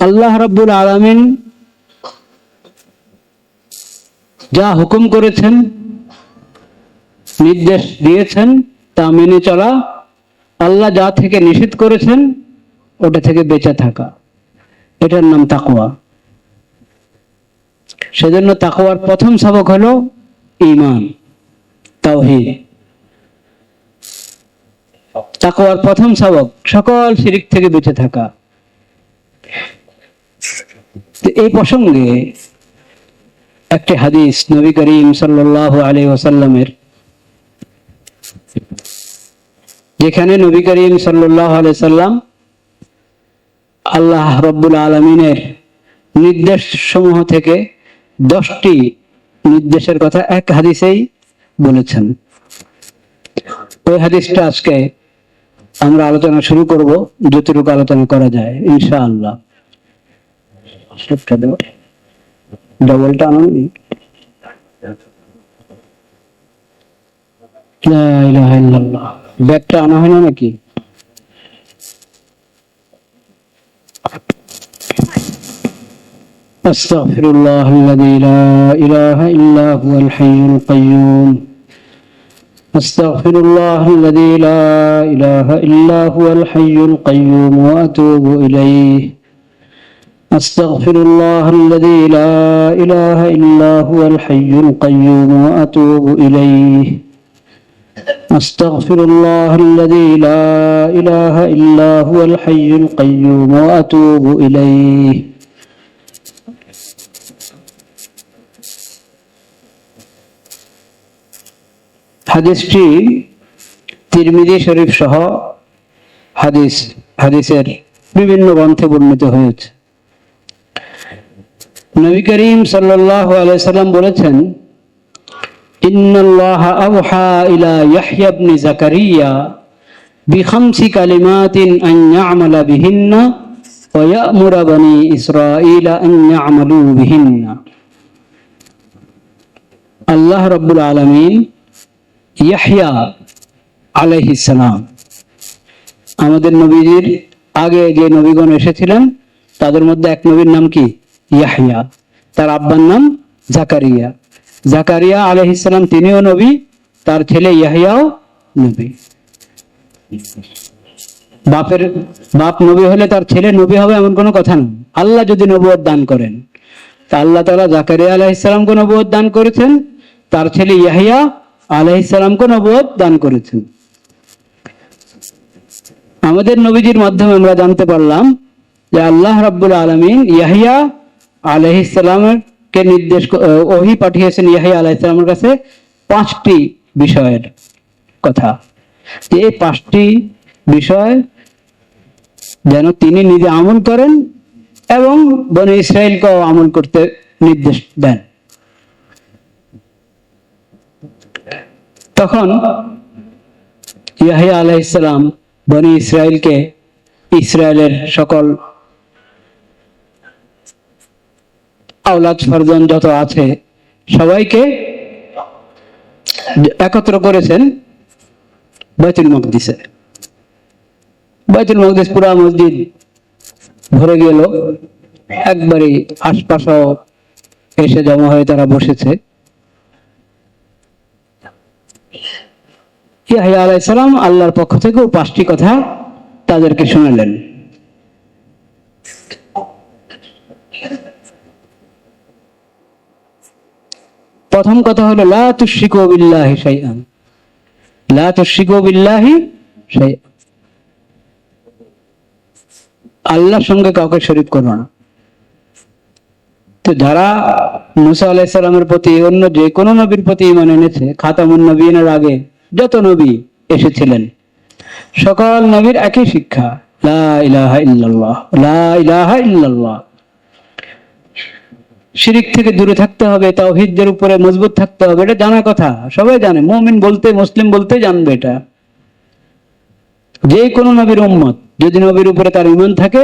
আল্লাহ রাব্বুল আলামিন যা হুকুম করেছেন, নির্দেশ দিয়েছেন, তা মেনে চলা, আল্লাহ যা থেকে নিষেধ করেছেন, ওটা থেকে বেঁচে থাকা। এটার নাম তাকওয়া। সেজন্য তাকওয়ার প্রথম সবক হলো ঈমান, তাওহীদ। তাকওয়ার প্রথম সবক সকল শিরিক থেকে বেঁচে থাকা। এই প্রসঙ্গে একটি হাদিস নবী করিম সাল্লাল্লাহু আলাইহি ওয়াসাল্লামের, যেখানে নবী করিম সাল্লাল্লাহু আলাইহি সাল্লাম আল্লাহ রব্বুল আলমিনের নির্দেশ সমূহ থেকে দশটি নির্দেশের কথা এক হাদিসেই বলেছেন। ওই হাদিসটা আজকে আমরা আলোচনা শুরু করব, যতটুকু আলোচনা করা যায়, ইনশাআল্লাহ। স্লিপটা দেবো ডবলটা আনুন লা ইলাহা ইল্লাল্লাহ ব্যাগটা আনা হয় না নাকি أستغفر الله الذي لا إله إلا هو الحي القيوم أستغفر الله الذي لا إله إلا هو الحي القيوم وأتوب إليه أستغفر الله الذي لا إله إلا هو الحي القيوم وأتوب إليه أستغفر الله الذي لا إله إلا هو الحي القيوم وأتوب إليه হাদিসটি তিরমিজি শরীফ সহ হাদিস হাদিসের বিভিন্ন গ্রন্থে বর্ণিত হয়েছে নবী করিম সাল্লাল্লাহু আলাইহি সাল্লাম বলেছেন, ইন্নাল্লাহ আওহা ইলা ইয়াহইয়া ইবনে জাকারিয়া বিখামসি কালিমাতিন আন ইয়ামালা বিহিন্না ওয়া ইয়ামুরা বনি ইসরাঈলা আন বিহিন্না। আল্লাহ রাব্বুল আলামিন ইয়াহইয়া আলাইহিস সালাম আমাদের নবীজির আগে যে নবীগণ এসেছিলেন, তাদের মধ্যে এক নবীর নাম কি? ইয়াহইয়া তার আব্বার নাম জাকারিয়া। জাকারিয়া আলাইহিস সালাম তিনিও নবী, তার ছেলে ইয়াহইয়াও নবী। বাপের, বাপ নবী হলে তার ছেলে নবী হবে এমন কোনো কথা না। আল্লাহ যদি নবুয়ত দান করেন, তা আল্লাহ তাআলা জাকারিয়া আলাইহিস সালামকে নবুয়ত দান করেছেন, তার ছেলে ইয়াহইয়া আলাইহিসসালামকে নবুয়ত দান করেছেন। আমাদের নবীজির মাধ্যমে আমরা জানতে পারলাম যে আল্লাহ রাব্বুল আলামিন ইয়াহিয়া আলাইহিসসালামের কে নির্দেশ ওহী পাঠিয়েছেন ইয়াহিয়া আলাইহিসসালামের কাছে পাঁচটি বিষয়ের কথা। যে এই পাঁচটি বিষয় যেন তিনি নিজে আমল করেন এবং বনে ইসরায়েলকেও আমল করতে নির্দেশ দেন। তখন ইয়াহিয়া আলাইহিসসালাম বনি ইসরায়েলকে ইসরায়েলের সকল আওলাদ ফরজন যত আছে, সবাইকে একত্র করেছেন বাইতুল মকদিসে। বাইতুল মকদিস পুরা মসজিদ ভরে গেল। একবারে আশপাশও এসে জমা হয়ে তারা বসেছে। ইয়াহিয়া আলাইহিস সালাম আল্লাহর পক্ষ থেকেও পাঁচটি কথা তাদেরকে শোনালেন। প্রথম কথা হলো, লা বিল্লাহি শাইআন। লা বিল্লাহি আল্লাহর সঙ্গে কাউকে শরীক করো না। তো যারা মুসা সালামের প্রতি অন্য যে কোনো নবীর প্রতি ইমান এনেছে, খাতামুন নবীনের আগে যত নবী এসেছিলেন, সকল নবীর একই শিক্ষা, লা ইলাহা ইল্লাল্লাহ, লা ইলাহা ইল্লাল্লাহ। শিরিক থেকে দূরে থাকতে হবে তাওহীদের উপরে মজবুত থাকতে হবে, এটা জানা কথা। সবাই জানে, মুমিন বলতে, মুসলিম বলতে জানবে এটা। যে কোনো নবীর উম্মত, যদি নবীর উপরে তার ইমান থাকে,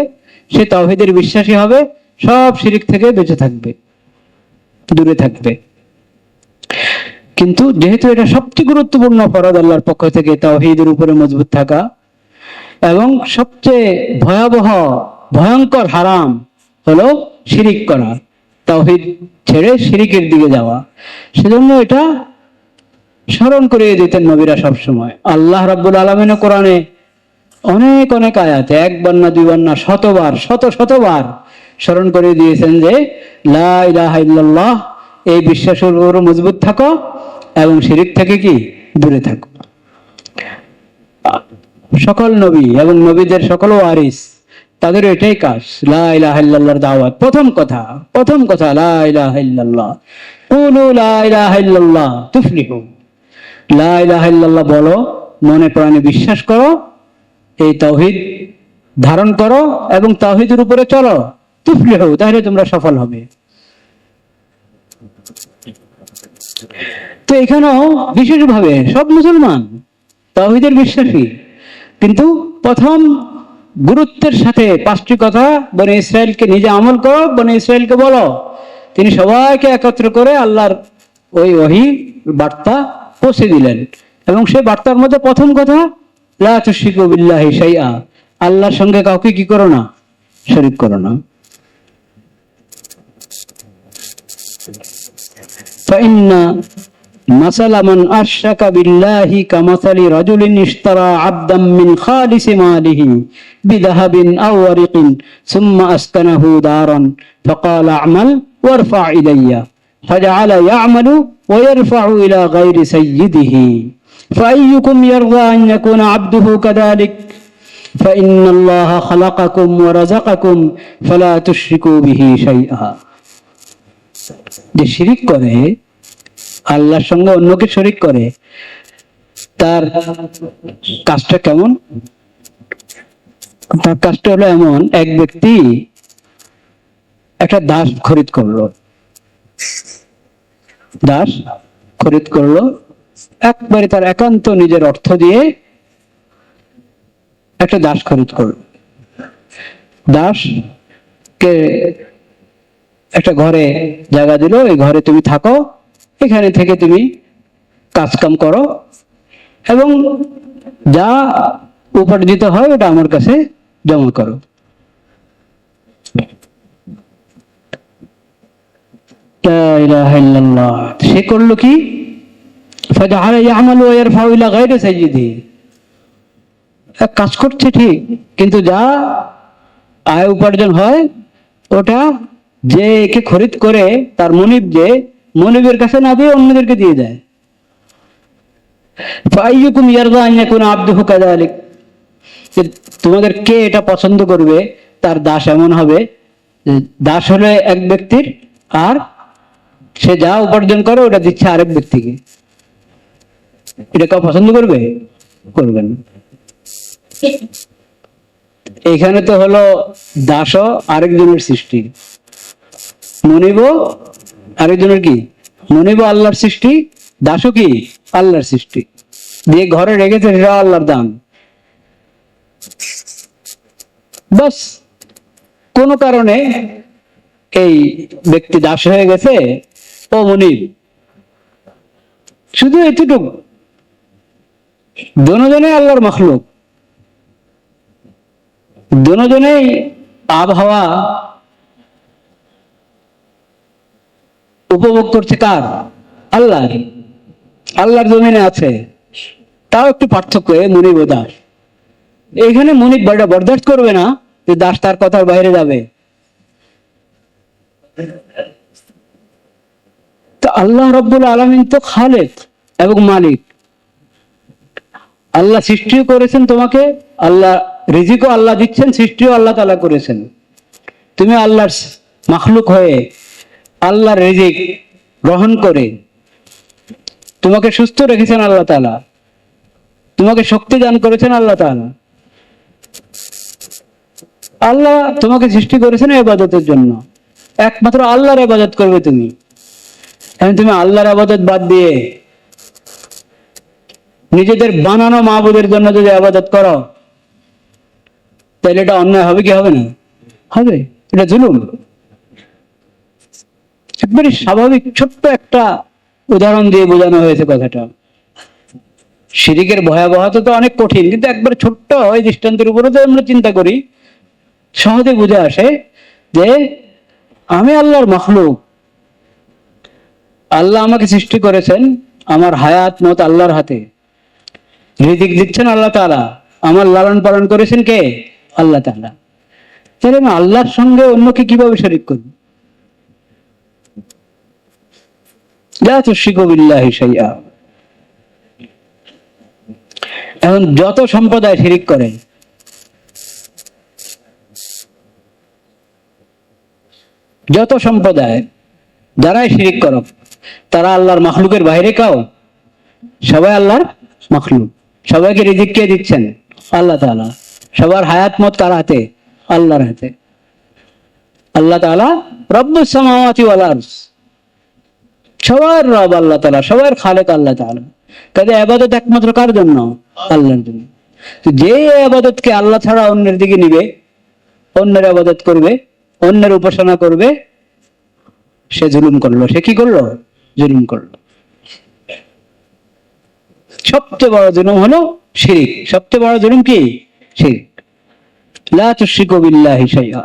সে তাওহীদের বিশ্বাসী হবে, সব শিরিক থেকে বেঁচে থাকবে, দূরে থাকবে। কিন্তু যেহেতু এটা সবচেয়ে গুরুত্বপূর্ণ ফরজ আল্লাহর পক্ষ থেকে তাওহীদের উপরে মজবুত থাকা, এবং সবচেয়ে ভয়াবহ, ভয়ঙ্কর হারাম হলো শিরিক করা। তাওহিদ ছেড়ে শিরিকের দিকে যাওয়া। সেজন্য এটা স্মরণ করিয়ে দিতেন নবীরা সবসময়। আল্লাহ রাব্বুল আলমিনে কোরআনে অনেক অনেক আয়াতে, একবার না দুইবার না শতবার, শত, শতবার স্মরণ করে দিয়েছেন যে, লা ইলাহা ইল্লাল্লাহ, এই বিশ্বাসের উপর মজবুত থাকো এবং শিরিক থেকে কি? দূরে থাকো। সকল নবী এবং নবীদের সকল ওয়ারিস তাদের এটাই কাজ। লা ইলাহা দাওয়াত। প্রথম কথা প্রথম কথা, লা ইলাহা ইল্লাল্লাহ। কুলু লা ইলাহা ইল্লাল্লাহ তুফলিহু লা ইলাহা বলো, মনে প্রাণে বিশ্বাস করো, এই তাওহিদ ধারণ করো এবং তাওহিদের উপরে চলো। তুফলি তুফলিহু তাহলে তোমরা সফল হবে। তো এখানেও বিশেষভাবে সব মুসলমান তাওহিদের বিশ্বাসী। কিন্তু প্রথম গুরুত্বের সাথে পাঁচটি কথা বনে ইসরায়েলকে নিজে আমল করো বনে ইসরায়েলকে বলো তিনি সবাইকে একত্র করে আল্লাহর ওই ওহি বার্তা পৌঁছে দিলেন এবং সেই বার্তার মধ্যে প্রথম কথা লা তুশরিকু বিল্লাহি শাইআ আল্লাহর সঙ্গে কাউকে কি করো না শরীক করো না فإن مثل من أشرك بالله كمثل رجل اشترى عبدا من خالص ماله بذهب أو ورق ثم أسكنه دارا فقال اعمل وارفع إلي فجعل يعمل ويرفع إلى غير سيده فأيكم يرضى أن يكون عبده كذلك فإن الله خلقكم ورزقكم فلا تشركوا به شيئا যে শিরিক করে আল্লাহর সঙ্গে অন্যকে শরিক করে, তার কাজটা কেমন? তার কাজটা হলো এমন, এক ব্যক্তি একটা দাস খরিদ করল। দাস খরিদ করল, একবারে তার একান্ত নিজের অর্থ দিয়ে একটা দাস খরিদ করল। দাস কে একটা ঘরে জায়গা দিল, এই ঘরে তুমি থাকো। এখানে থেকে তুমি কাজ কাম করো এবং যা উপার্জিত হয় ওটা আমার কাছে জমা করো। সে করল কি? কাজ করছে ঠিক, কিন্তু যা আয় উপার্জন হয় ওটা যে একে খরিদ করে তার মনিব যে মনিবের কাছে না দিয়ে অন্যদেরকে দিয়ে দেয় তোমাদের কে এটা পছন্দ করবে? তার দাস এমন হবে দাস হলে এক ব্যক্তির আর সে যা উপার্জন করে ওটা দিচ্ছে আরেক ব্যক্তিকে। এটা কেউ পছন্দ করবে? করবেন এখানে তো হলো দাসও আরেকজনের সৃষ্টি। মনিব আরেকজনের কি? মনিব আল্লাহর সৃষ্টি, দাসও কি? আল্লাহর সৃষ্টি। দিয়ে ঘরে রেখেছে সেটা আল্লাহর দান। বাস, কোন কারণে এই ব্যক্তি দাস হয়ে গেছে ও মনিব। শুধু এতটুকু দোনোজনে আল্লাহর মখলুক। দোনোজনেই আবহাওয়া উপভোগ করছে কার আল্লাহ, আল্লাহর জমিনে আছে। তাও একটু পার্থক্য মনিব ও দাস। এখানে মনিব বরদাস্ত করবে না যে দাস তার কথার বাইরে যাবে। তো আল্লাহ রব্বুল আলমিন তো খালেক এবং মালিক। আল্লাহ সৃষ্টিও করেছেন তোমাকে, আল্লাহ রিজিকও আল্লাহ দিচ্ছেন, সৃষ্টিও আল্লাহ তালা করেছেন। তুমি আল্লাহর মাখলুক হয়ে আল্লাহর রিজিক গ্রহণ করে। তোমাকে সুস্থ রেখেছেন আল্লাহ তালা তোমাকে শক্তি দান করেছেন আল্লাহ তালা আল্লাহ তোমাকে সৃষ্টি করেছেন এবাদতের জন্য। একমাত্র আল্লাহর ইবাদত করবে তুমি। এখন তুমি আল্লাহর আবাদত বাদ দিয়ে নিজেদের বানানো মাহবুদের জন্য যদি আবাদত করো, তাহলে এটা অন্যায় হবে কি? হবে না। হবে। এটা জুলুম। একবারে স্বাভাবিক, ছোট্ট একটা উদাহরণ দিয়ে বোঝানো হয়েছে কথাটা। শিরিকের ভয়াবহতা তো অনেক কঠিন, কিন্তু একবার ছোট্ট ওই দৃষ্টান্তের উপরে তো আমরা চিন্তা করি, সহজে বুঝে আসে যে আমি আল্লাহর মখলুক। আল্লাহ আমাকে সৃষ্টি করেছেন আমার হায়াত মত আল্লাহর হাতে। রিজিক দিচ্ছেন আল্লাহ তালা আমার লালন পালন করেছেন কে? আল্লাহ তাআলা। তাহলে আমি আল্লাহর সঙ্গে অন্যকে কীভাবে শরিক করব লা তুশরিকু বিল্লাহি শাইআ এখন যত সম্প্রদায় শিরিক করে, যত সম্প্রদায় যারাই শিরিক করো তারা আল্লাহর মাখলুকের বাইরে কাও সবাই আল্লাহর মাখলুক। সবাইকে রিজিক কে দিচ্ছেন? আল্লাহ তাআলা। সবার হায়াত মত কার হাতে? আল্লাহর হাতে। আল্লাহ তাআলা রব্বুস সামাওয়াতি ওয়াল আরজ সবার রব আল্লাহ তালা সবার খালেক আল্লাহ তাআলা। কাজে আবাদত একমাত্র কার জন্য? আল্লাহর জন্য। যে আবাদতকে আল্লাহ ছাড়া অন্যের দিকে নিবে, অন্যের আবাদত করবে, অন্যের উপাসনা করবে, সে জুলুম করল। সে কি করল? জুলুম করল। সবচেয়ে বড় জুলুম হলো শিরিক। সবচেয়ে বড় জুলুম কি? শিরিক। লা তুশরিকু বিল্লাহি শাইআ।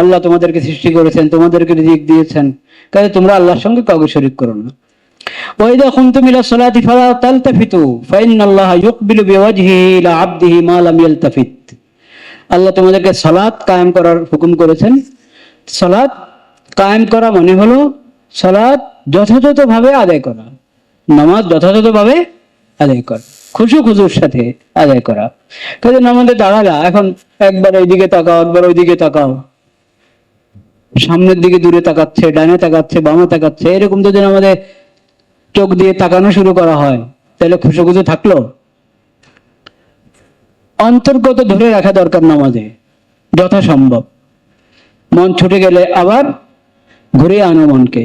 আল্লাহ তোমাদেরকে সৃষ্টি করেছেন তোমাদেরকে রিজিক দিয়েছেন কাজে তোমরা আল্লাহর সঙ্গে কাউকে শরীক করো না وإذا قمتم إلى الصلاة فلا تلتفتوا فإن الله يقبل بوجهه إلى عبده ما لم يلتفت আল্লাহ তোমাদেরকে সালাত কায়েম করার হুকুম করেছেন সালাত কায়েম করা মানে হলো সালাত যথাযথভাবে আদায় করা নামাজ যথাযথভাবে আদায় করা খুশু খুশুর সাথে আদায় করা। কাজে নামাজে দাঁড়ালা, এখন একবার এইদিকে তাকাও, একবার ওইদিকে তাকাও। সামনের দিকে দূরে তাকাচ্ছে, ডানে তাকাচ্ছে, বামে তাকাচ্ছে, এরকম যদি আমাদের চোখ দিয়ে তাকানো শুরু করা হয়, তাহলে খুশি খুশি থাকল? অন্তর্গত ধরে রাখা দরকার নামাজে, যথাসম্ভব। মন ছুটে গেলে আবার ঘুরে আনো মনকে।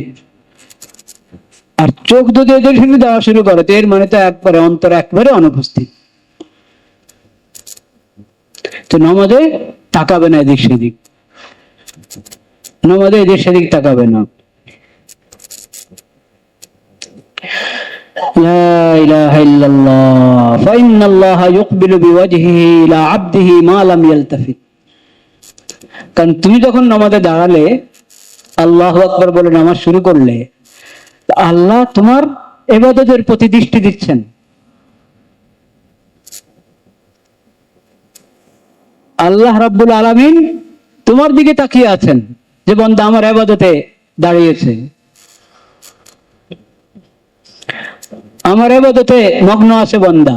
আর চোখ যদি এদের শুরু দেওয়া শুরু করে তো এর মানে তো একবারে অন্তর একবারে অনুপস্থিত তো নামাজে তাকাবে না এদিক সেদিক নামাজে এদিক সেদিক তাকাবে না لا إله إلا الله فإن الله يقبل بوجهه إلى عبده ما لم يلتفت কারণ তুমি যখন নামাজে দাঁড়ালে আল্লাহ আকবর বলে নামাজ শুরু করলে আল্লাহ তোমার এবাদতের প্রতি দৃষ্টি দিচ্ছেন। আল্লাহ রাব্বুল আলামিন তোমার দিকে তাকিয়ে আছেন যে বন্দা আমার এবাদতে দাঁড়িয়েছে। আমার এবাদতে মগ্ন আছে বন্দা।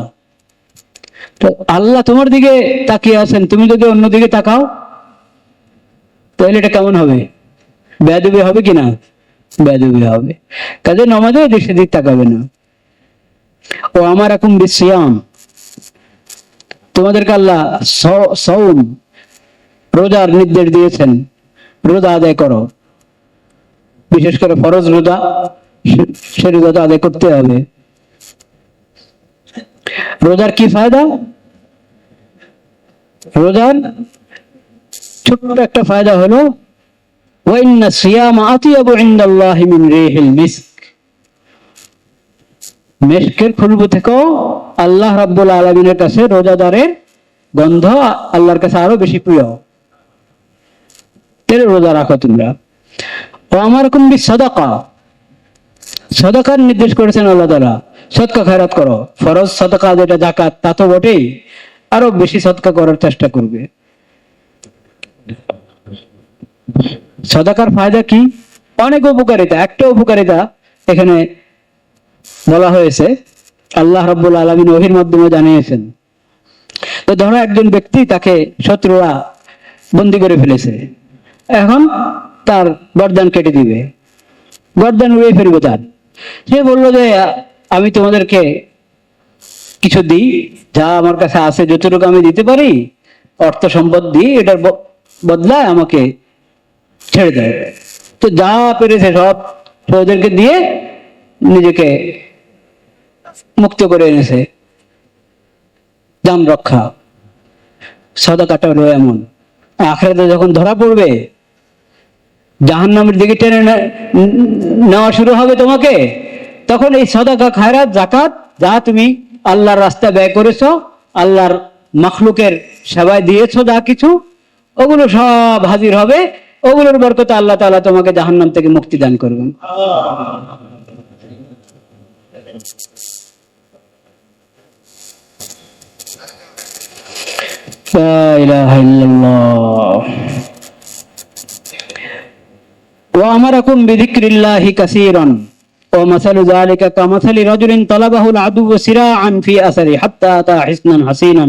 তো আল্লাহ তোমার দিকে তাকিয়ে আছেন, তুমি যদি অন্যদিকে তাকাও, তাহলে এটা কেমন হবে? বেদবি হবে কিনা বেদবি হবে। কাজে তাকাবে না। ও আমার এখন বিশ্রাম। তোমাদেরকে আল্লাহ সৌম রোজার নির্দেশ দিয়েছেন। রোজা আদায় করো। বিশেষ করে ফরজ রোজা, সে- রোজা আদায় করতে হবে। রোজার কি ফায়দা? রোজার ছোট্ট একটা ফায়দা হলো ওয়াইন্না সিয়াম আতিয়াবু ইনদাল্লাহি মিন রিহিল মিস্ক মেশকের খুশবু থেকেও আল্লাহ রাব্বুল আলামিনের কাছে রোজাদারের গন্ধ আল্লাহর কাছে আরও বেশি প্রিয়। তাহলে রোজা রাখো তোমরা। ও আমার সদাকা। সদাকার নির্দেশ করেছেন আল্লাহ তাআলা। সদকা খায়রাত করো। ফরজ সদকা যেটা জাকাত তা তো বটেই। আরও বেশি সদকা করার চেষ্টা করবে। সদাকার ফায়দা কি? অনেক উপকারিতা, একটা উপকারিতা এখানে বলা হয়েছে। আল্লাহ রাব্বুল আলামিন ওহির মাধ্যমে জানিয়েছেন। তো ধরো একজন ব্যক্তি তাকে শত্রুরা বন্দি করে ফেলেছে। এখন তার গর্দান কেটে দিবে। গর্দান উড়িয়ে ফেলবে তার। সে বলল যে, আমি তোমাদেরকে কিছু দিই, যা আমার কাছে আছে, যতটুকু আমি দিতে পারি, অর্থ সম্পদ দিই, এটার বদলায় আমাকে ছেড়ে দেয়। তো যা পেরেছে সব সে ওদেরকে দিয়ে নিজেকে মুক্ত করে এনেছে। যান রক্ষা। সদাকাটা হলো এমন। আখড়াতে যখন ধরা পড়বে জাহান নামের দিকে টেনে নেওয়া শুরু হবে তোমাকে। তখন এই সদাকা, খায়রাত জাকাত যা তুমি আল্লাহর রাস্তা ব্যয় করেছ, আল্লাহর মখলুকের সেবায় দিয়েছ যা কিছু, ওগুলো সব হাজির হবে। ওগুলোর বরকতে আল্লাহ তালা তোমাকে জাহান্নাম থেকে মুক্তি দান করবেন। ও আমার এখন বিধিক্রিল্লাহি কাসিরন। ومثل ذلك كمثل رجل طلبه العدو سراعا في أثره حتى أتى حسنا حسينا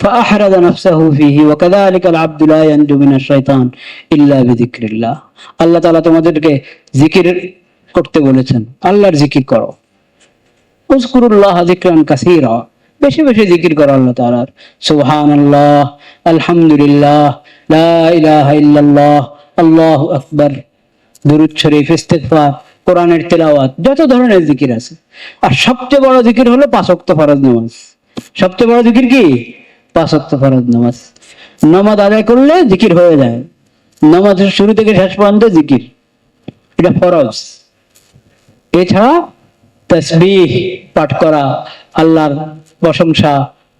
فأحرز نفسه فيه وكذلك العبد لا ينجو من الشيطان إلا بذكر الله আল্লাহ তাআলা তোমাদেরকে জিকির করতে বলেছেন আল্লাহর জিকির করো উজকুরুল্লাহ যিকরান কাসীরা বেশি বেশি জিকির করো আল্লাহ তাআলার সুবহানাল্লাহ আলহামদুলিল্লাহ লা ইলাহা ইল্লাল্লাহ আল্লাহু আকবার দুরূদ শরীফ ইস্তিগফার কোরআনের তেলাওয়াত, যত ধরনের জিকির আছে। আর সবচেয়ে বড় জিকির হলো পাঁচ ওয়াক্ত ফরজ নামাজ। সবচেয়ে বড় জিকির কি? পাঁচ ওয়াক্ত ফরজ নামাজ। নামাজ আদায় করলে জিকির হয়ে যায়। নামাজের শুরু থেকে শেষ পর্যন্ত জিকির। এটা ফরজ। এছাড়া তসবিহ পাঠ করা, আল্লাহর প্রশংসা,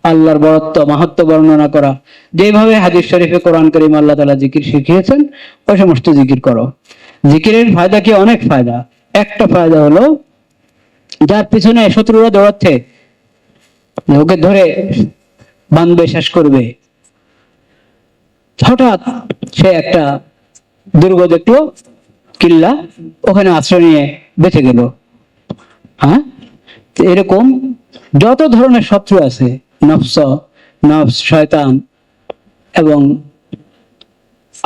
আল্লাহর বরত্ব, মাহাত্ম বর্ণনা করা, যেভাবে হাদিস শরীফে কোরআন করিম আল্লাহ তালা জিকির শিখিয়েছেন, ওই সমস্ত জিকির করো। জিকিরের ফায়দা কি? অনেক ফায়দা। একটা ফায়দা হলো, যার পিছনে শত্রুরা দৌড়াচ্ছে, ওকে ধরে বাঁধবে শেষ করবে। হঠাৎ সে একটা দুর্গ দেখল, কিল্লা, ওখানে আশ্রয় নিয়ে বেঁচে গেল। হ্যাঁ? এরকম যত ধরনের শত্রু আছে, নফস নফস, শয়তান এবং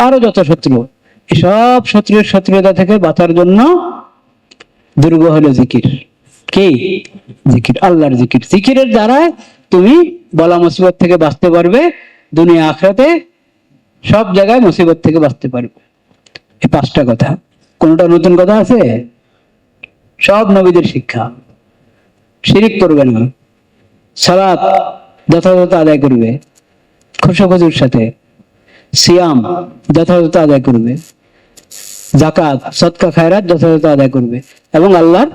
আরও যত শত্রু, এসব শত্রুর শত্রুতা থেকে বাঁচার জন্য দুর্গ হলো জিকির। কি? জিকির, আল্লাহর জিকির। জিকিরের দ্বারা তুমি বলা মুসিবত থেকে বাঁচতে পারবে, দুনিয়া, আখরাতে সব জায়গায় মুসিবত থেকে বাঁচতে পারবে। এই পাঁচটা কথা। কোনটা নতুন কথা আছে? সব নবীদের শিক্ষা। শিরিক করবে না। সালাত যথাযথ আদায় করবে। খুশাখুজুর সাথে সিয়াম যথাযথ আদায় করবে। জাকাত সৎকা খায়রাত যথাযথ আদায় করবে এবং আল্লাহর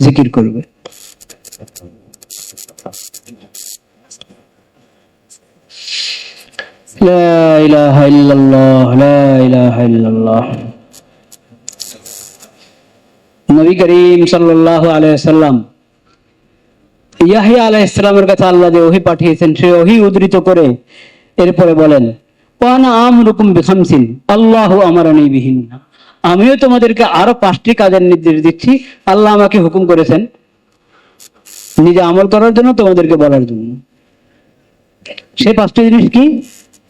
জিকির করবে। নবী করিম সাল্লাল্লাহু আলাইহি সাল্লাম ইয়াহিয়া আলাইহিস সালামের কাছে আল্লাহ যে ওহী পাঠিয়েছেন সেই ওহী উদ্ধৃত করে এরপরে বলেন ওয়ানা আমরুকুম বিখামসিন, আল্লাহু আমারানি বিহিন আমিও তোমাদেরকে আরো পাঁচটি কাজের নির্দেশ দিচ্ছি আল্লাহ আমাকে হুকুম করেছেন নিজে আমল করার জন্য তোমাদেরকে বলার জন্য সেই পাঁচটি জিনিস কি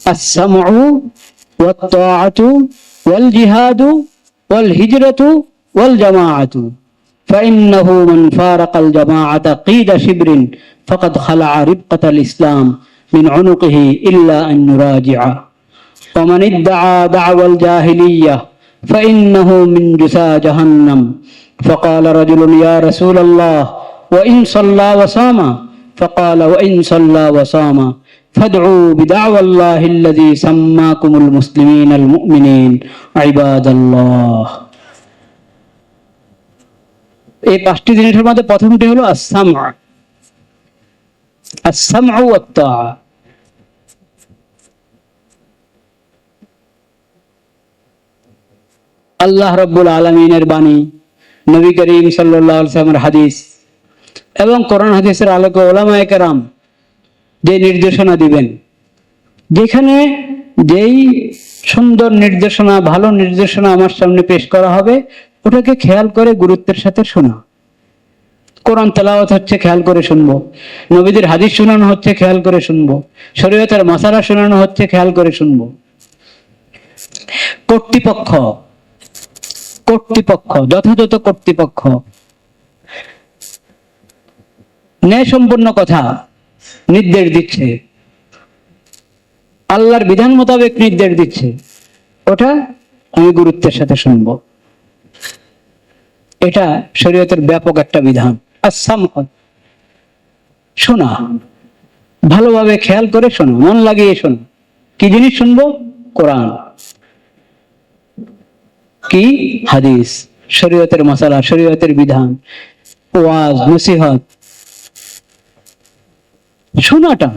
আস-সামউ ওয়াত-তাআতু ওয়াল জিহাদু ওয়াল হিজরাতু ওয়াল জামাআতু فإنه من فارق الجماعة قيد شبر فقد خلع ربقة الإسلام من عنقه إلا أن يراجع ومن ادعى دعوى الجاهلية فإنه من جثى جهنم فقال رجل يا رسول الله وإن صلى وصام فقال وإن صلى وصام فادعوا بدعوى الله الذي سماكم المسلمين المؤمنين عباد الله এই পাঁচটি জিনিসের মধ্যে প্রথমটি হলো আসাম আসাম আল্লাহ রব্বুল আলমিনের বাণী, নবী করিম সাল্লামের হাদিস এবং কোরআন হাদিসের আলোকে ওলামায়ে কেরাম যে নির্দেশনা দিবেন, যেখানে যেই সুন্দর নির্দেশনা, ভালো নির্দেশনা আমার সামনে পেশ করা হবে, ওটাকে খেয়াল করে গুরুত্বের সাথে শোনা। কোরআন তেলাওয়াত হচ্ছে খেয়াল করে শুনব, নবীদের হাদিস শোনানো হচ্ছে খেয়াল করে শুনব, শরীয়তের মশালা শোনানো হচ্ছে খেয়াল করে শুনব। কর্তৃপক্ষ কর্তৃপক্ষ, যথাযথ কর্তৃপক্ষ। ন্যায় সম্পন্ন কথা, নির্দেশ দিচ্ছে। আল্লাহর বিধান মোতাবেক নির্দেশ দিচ্ছে। ওটা আমি গুরুত্বের সাথে শুনব। এটা শরীয়তের ব্যাপক একটা বিধান। আসাম শোনা। ভালোভাবে খেয়াল করে শোনো। মন লাগিয়ে শোনো। কি জিনিস শুনব? কোরআন। কি? হাদিস। শরীয়তের মশালা, শরীয়তের বিধান। ওয়াজ, নসিহত। শোনাটা,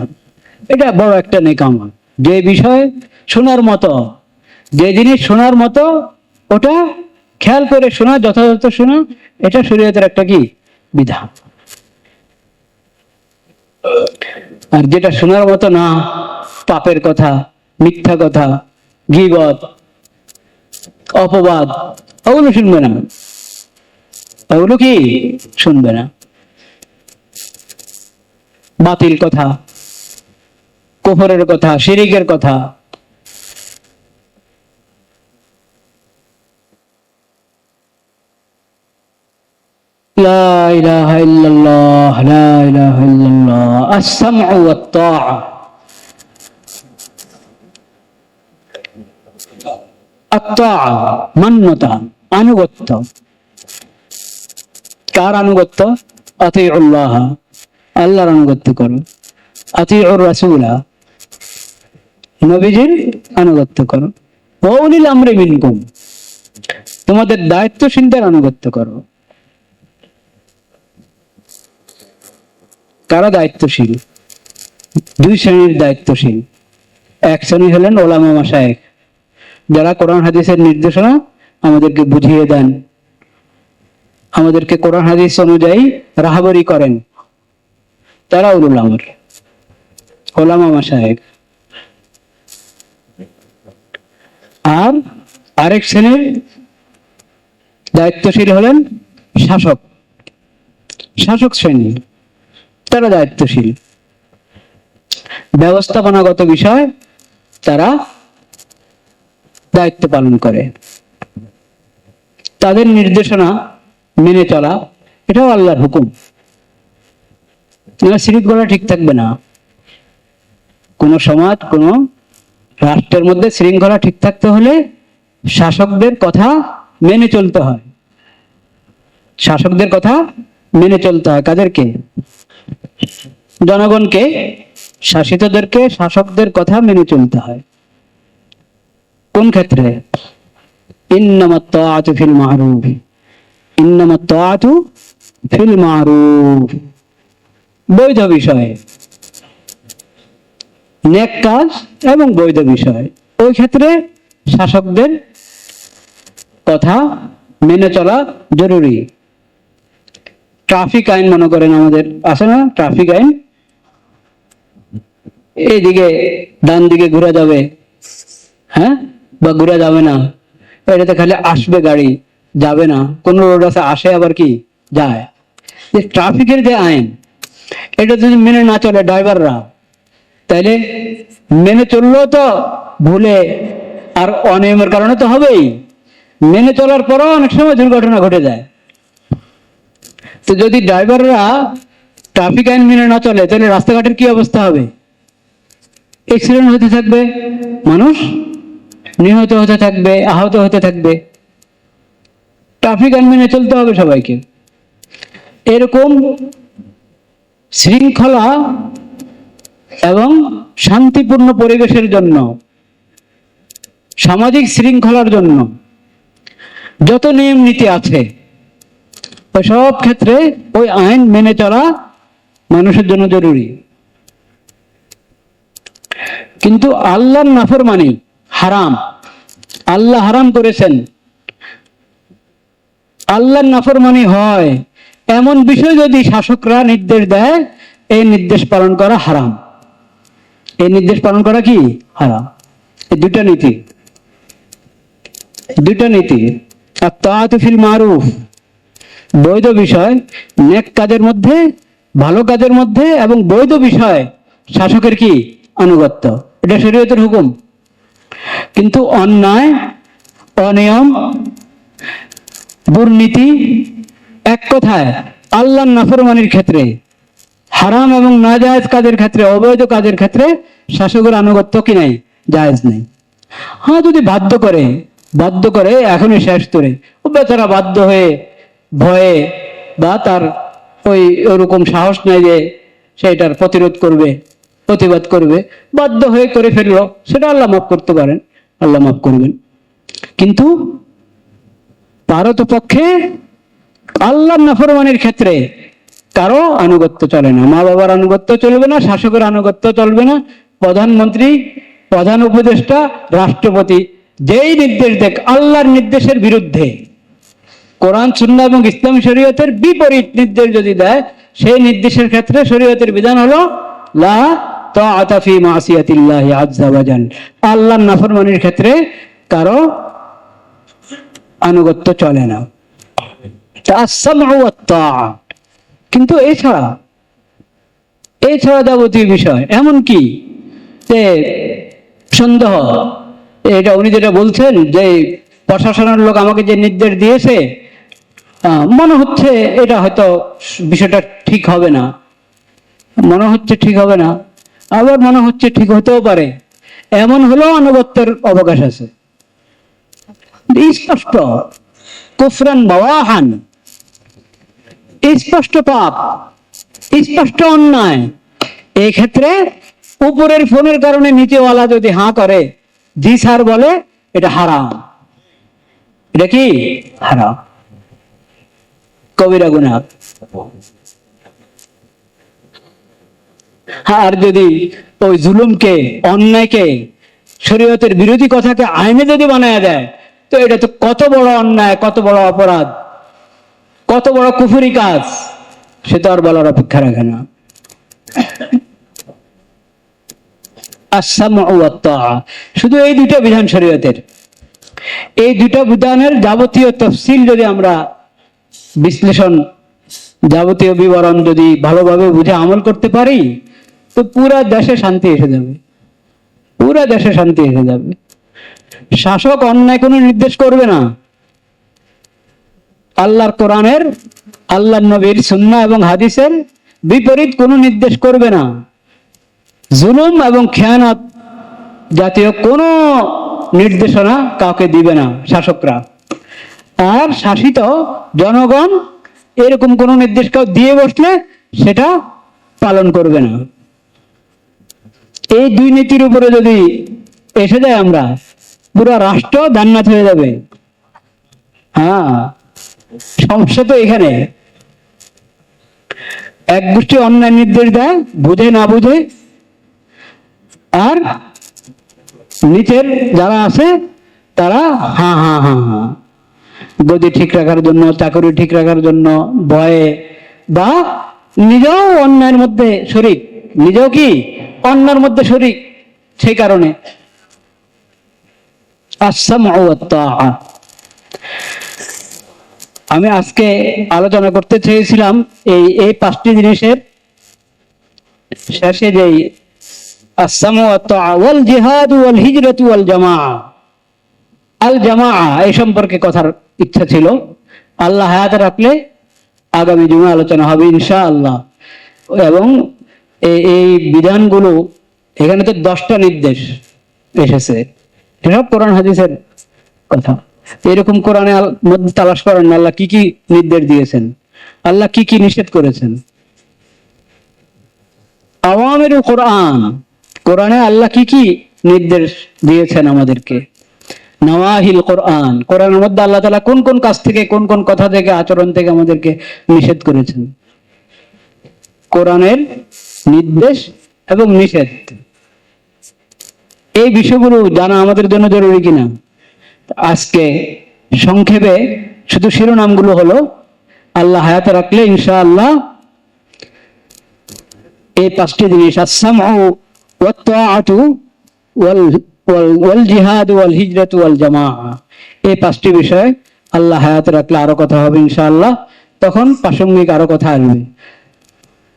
এটা বড় একটা নেকামা যে বিষয় শোনার মতো, যে জিনিস শোনার মতো, ওটা খেয়াল করে শোনা, যথাযথ শোনা, এটা শরীয়তের একটা কি? বিধান। আর যেটা শোনার মতো না, পাপের কথা, মিথ্যা কথা, গিবত অপবাদ ওগুলো শুনবে না ওগুলো কি শুনবে না বাতিল কথা কুফরের কথা শিরিকের কথা لا إله إلا الله لا إله إلا الله السمع والطاعة তোমাদের মান্যতা, আনুগত্য। কার আনুগত্য? আতি আল্লাহ আল্লাহর আনুগত্য করো। নবীজির আনুগত্য করো। বৌলিল আমরে মিনকুম, তোমাদের আনুগত্য করো। কারা দায়িত্বশীল? দুই শ্রেণির দায়িত্বশীল। এক শ্রেণি হলেন ওলামা মাসায়েক যারা কোরআন হাদিসের নির্দেশনা আমাদেরকে বুঝিয়ে দেন, আমাদেরকে কোরআন হাদিস অনুযায়ী রাহাবরি করেন। তারা উলুল আমর, ওলামা মাসায়েক আর আরেক শ্রেণির দায়িত্বশীল হলেন শাসক। শাসক শ্রেণি, তারা দায়িত্বশীল। ব্যবস্থাপনাগত বিষয় তারা দায়িত্ব পালন করে। তাদের নির্দেশনা মেনে চলা, এটাও আল্লাহর হুকুম। না শৃঙ্খলা ঠিক থাকবে না। কোন সমাজ, কোন রাষ্ট্রের মধ্যে শৃঙ্খলা ঠিক থাকতে হলে শাসকদের কথা মেনে চলতে হয়। শাসকদের কথা মেনে চলতে হয়। কাদেরকে? জনগণকে, শাসিতদেরকে, শাসকদের কথা মেনে চলতে হয়। কোন ক্ষেত্রে? বৈধ বিষয়ে। কাজ এবং বৈধ বিষয়। ওই ক্ষেত্রে শাসকদের কথা মেনে চলা জরুরি। ট্রাফিক আইন মনে করেন আমাদের, আছে না? ট্রাফিক আইন? এইদিকে ডান দিকে ঘুরে যাবে। হ্যাঁ? বা ঘুরে যাবে না। এটাতে খালি আসবে গাড়ি, যাবে না। কোন রোড আছে, আসে আবার কি? যায়। ট্রাফিকের যে আইন, এটা যদি মেনে না চলে ড্রাইভাররা তাইলে মেনে চললেও তো ভুলে, আর অনিয়মের কারণে তো হবেই। মেনে চলার পরও অনেক সময় দুর্ঘটনা ঘটে যায়। তো যদি ড্রাইভাররা ট্রাফিক আইন মেনে না চলে, তাহলে রাস্তাঘাটের কি অবস্থা হবে? অ্যাক্সিডেন্ট হতে থাকবে। মানুষ নিহত হতে থাকবে, আহত হতে থাকবে। ট্রাফিক আইন মেনে চলতে হবে সবাইকে। এরকম শৃঙ্খলা এবং শান্তিপূর্ণ পরিবেশের জন্য, সামাজিক শৃঙ্খলার জন্য যত নিয়ম নীতি আছে, ওই সব ক্ষেত্রে ওই আইন মেনে চলা মানুষের জন্য জরুরি। কিন্তু আল্লাহর নাফরমানি হারাম। আল্লাহ হারাম করেছেন। আল্লাহর নাফরমানি হয়। এমন বিষয় যদি শাসকরা নির্দেশ দেয়, এই নির্দেশ পালন করা হারাম। এই নির্দেশ পালন করা কি? হারাম। এই দুটা নীতি। দুটা নীতি। আর তাআতু ফিল মারুফ। বৈধ বিষয়, নেক কাজের মধ্যে, ভালো কাজের মধ্যে এবং বৈধ বিষয়, শাসকের কি? আনুগত্য। এটা শরীয়তের হুকুম। কিন্তু অন্যায়, অনিয়ম, দুর্নীতি এক কথায় আল্লাহ নাফরমানির ক্ষেত্রে, হারাম এবং নাজায়েজ কাজের ক্ষেত্রে, অবৈধ কাজের ক্ষেত্রে শাসকের আনুগত্য কি নাই? জায়েজ নেই। হ্যাঁ যদি বাধ্য করে বাধ্য করে, এখনই শেষ তোরে ও বেচারা বাধ্য হয়ে, ভয়ে বা তার ওই ওরকম সাহস নেই যে সেটার প্রতিরোধ করবে। প্রতিবাদ করবে, বাধ্য হয়ে করে ফেলল। সেটা আল্লাহ মাফ করতে পারেন, আল্লাহ মাফ করবেন। কিন্তু পারত পক্ষে আল্লাহ নাফরমানের ক্ষেত্রে কারও আনুগত্য চলে না। মা বাবার আনুগত্য চলবে না, শাসকের আনুগত্য চলবে না। প্রধানমন্ত্রী, প্রধান উপদেষ্টা, রাষ্ট্রপতি যেই নির্দেশ দেখ, আল্লাহর নির্দেশের বিরুদ্ধে কোরআন, সুন্নাহ এবং ইসলাম শরীয়তের বিপরীত নির্দেশ যদি দেয়, সেই নির্দেশের ক্ষেত্রে শরীয়তের বিধান হলো লা তাআতা ফি মাসিয়াতিল্লাহি জাল। আল্লাহর নাফরমানির ক্ষেত্রে কারও আনুগত্য চলে না। কিন্তু এছাড়া এছাড়া যাবতীয় বিষয়, এমন কি যে সন্দেহ, এটা উনি যেটা বলছেন যে প্রশাসনের লোক আমাকে যে নির্দেশ দিয়েছে মনে হচ্ছে এটা হয়তো বিষয়টা ঠিক হবে না। মনে হচ্ছে ঠিক হবে না। আবার মনে হচ্ছে ঠিক হতেও পারে। এমন হলেও আনুগত্যের অবকাশ আছে। স্পষ্ট। কুফরান বাওয়াহান। স্পষ্ট পাপ। স্পষ্ট অন্যায়। এই ক্ষেত্রে উপরের ফোনের কারণে নিচেওয়ালা যদি হাঁ করে, জি স্যার বলে, এটা হারাম। এটা কি? হারাম। কবিরা গুণা আর যদি ওই জুলুমকে, অন্যায়কে, শরীয়তের বিরোধী কথাকে আইনে যদি বানায় দেয়, তো এটা তো কত বড় অন্যায়, কত বড় অপরাধ, কত বড় কুফুরি কাজ, সে তো আর বলার অপেক্ষা রাখে না। শুধু এই দুটো বিধান শরীয়তের। এই দুটো বিধানের যাবতীয় তফসিল যদি আমরা বিশ্লেষণ, যাবতীয় বিবরণ যদি ভালোভাবে বুঝে আমল করতে পারি তো পুরা দেশে শান্তি এসে যাবে। পুরা দেশে শান্তি এসে যাবে। শাসক অন্যায় কোনো নির্দেশ করবে না। আল্লাহর কোরআনের আল্লাহ নবীর সুন্নাহ এবং হাদিসের বিপরীত কোনো নির্দেশ করবে না। জুলুম এবং খেয়ানত জাতীয় কোনো নির্দেশনা কাউকে দিবে না শাসকরা। আর শাসিত জনগণ এরকম কোনো নির্দেশ কাউ দিয়ে বসলে সেটা পালন করবে না। এই দুই নীতির উপরে যদি এসে যায় আমরা, পুরো রাষ্ট্র জান্নাত হয়ে যাবে। হ্যাঁ সমস্যা তো এখানে। এক গোষ্ঠী অন্যায় নির্দেশ দেয়, বুঝে না বুঝে। আর নিচের যারা আছে, তারা হা হা হা হা গদি ঠিক রাখার জন্য, চাকরি ঠিক রাখার জন্য, ভয়ে বা নিজেও অন্যায়ের মধ্যে শরীর নিজেও কি? অন্যার মধ্যে শরিক, সেই কারণে। আমি আজকে আলোচনা করতে চেয়েছিলাম এই এই পাঁচটি জিনিসের। শেষে যেই আসাম ওয়াল জিহাদ ওয়াল হিজরত ওয়াল জামা আল জামা এই সম্পর্কে কথার ইচ্ছা ছিল। আল্লাহ হায়াতে রাখলে আগামী জুমে আলোচনা হবে ইনশা আল্লাহ এবং এই- বিধানগুলো এখানে তো দশটা নির্দেশ এসেছে। এসব কোরআন হাদিসের কথা। এরকম কোরআনে মধ্যে তালাশ করেন না আল্লাহ কি কি নির্দেশ দিয়েছেন? আল্লাহ কি কি নিষেধ করেছেন? আওয়ামের কোরআন, কোরআনে আল্লাহ কি কি নির্দেশ দিয়েছেন আমাদেরকে? নওয়াহিল কোরআন, কোরআনের মধ্যে আল্লাহ তালা কোন কোন কাজ থেকে, কোন কোন কথা থেকে, আচরণ থেকে আমাদেরকে নিষেধ করেছেন? কোরআনের নির্দেশ এবং নিষেধ। এই বিষয়গুলো জানা আমাদের জন্য জরুরি কিনা? আজকে সংক্ষেপে শুধু শিরোনামগুলো হলো, আল্লাহ হায়াতে রাখলে ইনশাআল্লাহ এই পাঁচটি জিনিস আসাম জিহাদ ওয়াল হিজরত ওয়াল জামা এই পাঁচটি বিষয় আল্লাহ হায়াত রাখলে আরও কথা হবে ইনশাআল্লাহ। তখন প্রাসঙ্গিক আরও কথা আসবে।